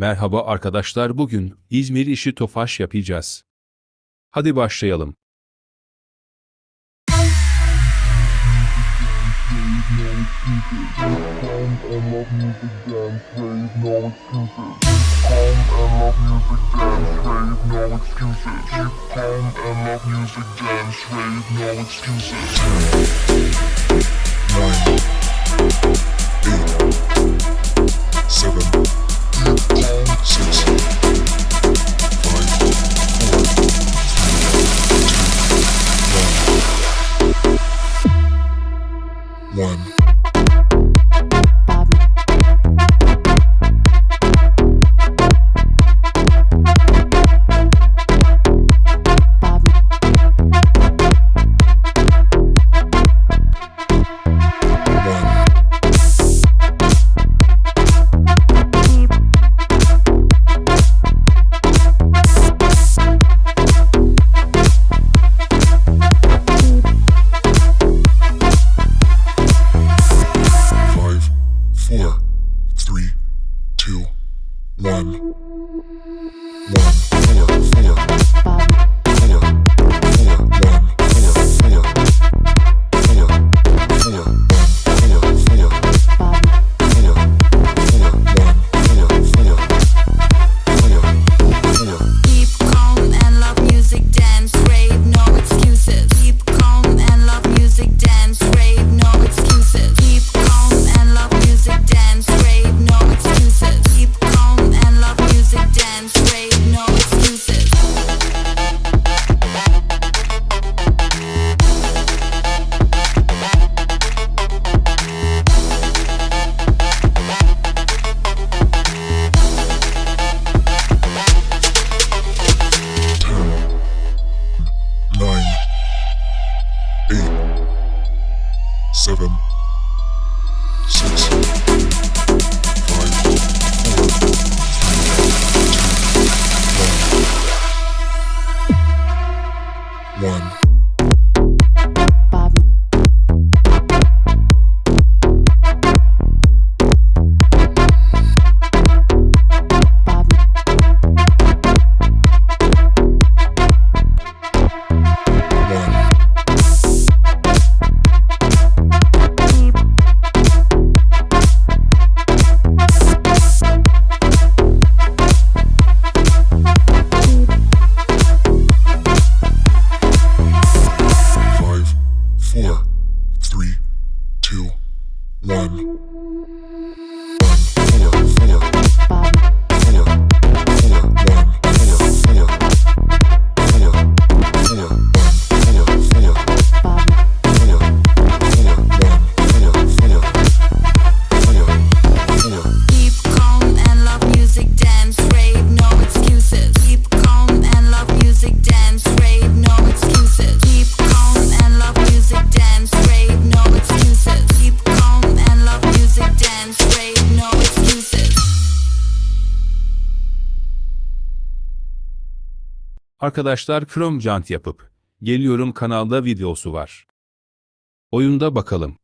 Merhaba arkadaşlar bugün İzmir işi tofaş yapacağız. Hadi başlayalım. one. seven, six, five, four, three, two, one. One. one. Arkadaşlar Chrome jant yapıp, geliyorum kanalda videosu var. Oyunda bakalım.